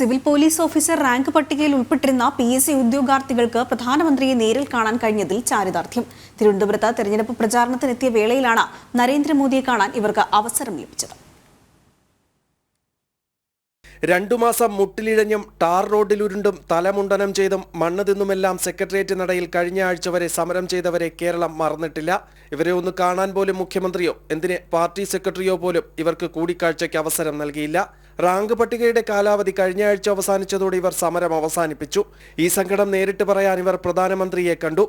Civil police officer rank പട്ടികയിൽ ഉൾപ്പെട്ടിരുന്ന P S C ഉദ്യോഗാർത്ഥികൾക്ക് പ്രധാനമന്ത്രിയെ നേരിൽ കാണാൻ കഴിഞ്ഞതിൽ ചാരിതാർത്ഥ്യം. തിരുവനന്തപുരത്ത് തെരഞ്ഞെടുപ്പ് പ്രചാരണത്തിനെത്തിയ വേളയിലാണ് നരേന്ദ്രമോദിയെ കാണാൻ ഇവർക്ക് അവസരം ലഭിച്ചത്. രണ്ടു മാസം മുട്ടിലിഴഞ്ഞും ടാർ റോഡിലുരുണ്ടും തലമുണ്ടനം ചെയ്തും മണ്ണ് തിന്നുമെല്ലാം സെക്രട്ടേറിയറ്റ് നടയിൽ കഴിഞ്ഞ ആഴ്ച വരെ സമരം ചെയ്തവരെ കേരളം മറന്നിട്ടില്ല. ഇവരെ ഒന്ന് കാണാൻ പോലും മുഖ്യമന്ത്രിയോ എന്തിന് പാർട്ടി സെക്രട്ടറിയോ പോലും ഇവർക്ക് കൂടിക്കാഴ്ചയ്ക്ക് അവസരം നൽകിയില്ല. റാങ്ക് പട്ടികയുടെ കാലാവധി കഴിഞ്ഞ ആഴ്ച അവസാനിച്ചതോടെ ഇവർ സമരം അവസാനിപ്പിച്ചു. ഈ സങ്കടം നേരിട്ട് പറയാൻ ഇവർ പ്രധാനമന്ത്രിയെ കണ്ടു.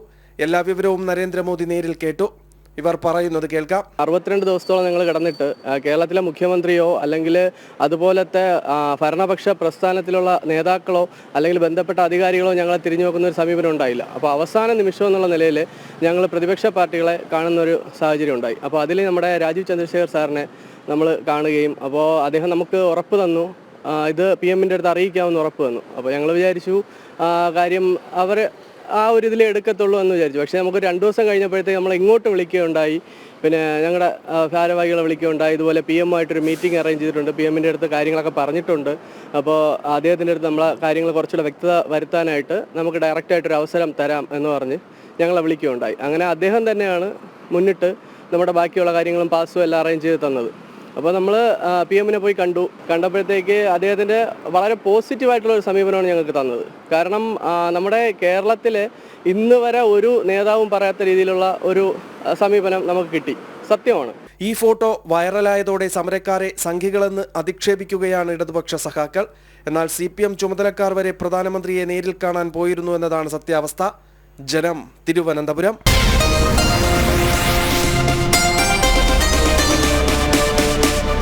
എല്ലാ വിവരവും നരേന്ദ്രമോദി നേരിൽ കേട്ടു. ഇവർ പറയുന്നത് കേൾക്കാം. അറുപത്തിരണ്ട് ദിവസത്തോളം ഞങ്ങൾ കിടന്നിട്ട് കേരളത്തിലെ മുഖ്യമന്ത്രിയോ അല്ലെങ്കിൽ അതുപോലത്തെ ഭരണപക്ഷ പ്രസ്ഥാനത്തിലുള്ള നേതാക്കളോ അല്ലെങ്കിൽ ബന്ധപ്പെട്ട അധികാരികളോ ഞങ്ങളെ തിരിഞ്ഞു നോക്കുന്ന ഒരു സമീപനം ഉണ്ടായില്ല. അപ്പോൾ അവസാന നിമിഷം എന്നുള്ള നിലയിൽ ഞങ്ങൾ പ്രതിപക്ഷ പാർട്ടികളെ കാണുന്ന ഒരു സാഹചര്യം ഉണ്ടായി. അപ്പോൾ അതിൽ നമ്മുടെ രാജീവ് ചന്ദ്രശേഖർ സാറിനെ നമ്മൾ കാണുകയും അപ്പോൾ അദ്ദേഹം നമുക്ക് ഉറപ്പ് തന്നു. ഇത് പി എമ്മിന്റെ അടുത്ത് അറിയിക്കാമെന്ന് ഉറപ്പ് തന്നു. അപ്പോൾ ഞങ്ങൾ വിചാരിച്ചു കാര്യം അവർ ആ ഒരു ഇതിലേ എടുക്കത്തുള്ളൂ എന്ന് വിചാരിച്ചു. പക്ഷേ നമുക്ക് രണ്ട് ദിവസം കഴിഞ്ഞപ്പോഴത്തേക്ക് നമ്മൾ ഇങ്ങോട്ട് വിളിക്കുകയുണ്ടായി. പിന്നെ ഞങ്ങളുടെ ഭാരവാഹികളെ വിളിക്കുകയുണ്ടായി. ഇതുപോലെ പി എമ്മായിട്ടൊരു മീറ്റിംഗ് അറേഞ്ച് ചെയ്തിട്ടുണ്ട്. പി എമ്മിന്റെ അടുത്ത് കാര്യങ്ങളൊക്കെ പറഞ്ഞിട്ടുണ്ട്. അപ്പോൾ അദ്ദേഹത്തിന്റെ അടുത്ത് നമ്മളെ കാര്യങ്ങൾ കുറച്ചുകൂടെ വ്യക്തത വരുത്താനായിട്ട് നമുക്ക് ഡയറക്റ്റായിട്ടൊരു അവസരം തരാം എന്ന് പറഞ്ഞ് ഞങ്ങളെ വിളിക്കുകയുണ്ടായി. അങ്ങനെ അദ്ദേഹം തന്നെയാണ് മുന്നിട്ട് നമ്മുടെ ബാക്കിയുള്ള കാര്യങ്ങളും പാസ്സും എല്ലാം അറേഞ്ച് ചെയ്ത് തന്നത്. അപ്പോൾ നമ്മൾ പി എമ്മിനെ പോയി കണ്ടു. കണ്ടപ്പോഴത്തേക്ക് അദ്ദേഹത്തിന്റെ വളരെ പോസിറ്റീവായിട്ടുള്ള ഒരു സമീപനമാണ് ഞങ്ങൾക്ക് തന്നത്. കാരണം നമ്മുടെ കേരളത്തിൽ ഇന്ന് വരെ ഒരു നേതാവും പറയാത്ത രീതിയിലുള്ള ഒരു സമീപനം നമുക്ക് കിട്ടി. സത്യമാണ്. ഈ ഫോട്ടോ വൈറലായതോടെ സമരക്കാരെ സംഘികളെന്ന് അധിക്ഷേപിക്കുകയാണ് ഇടതുപക്ഷ സഖാക്കൾ. എന്നാൽ സി പി എം ചുമതലക്കാർ വരെ പ്രധാനമന്ത്രിയെ നേരിൽ കാണാൻ പോയിരുന്നു എന്നതാണ് സത്യാവസ്ഥ. ജനം തിരുവനന്തപുരം.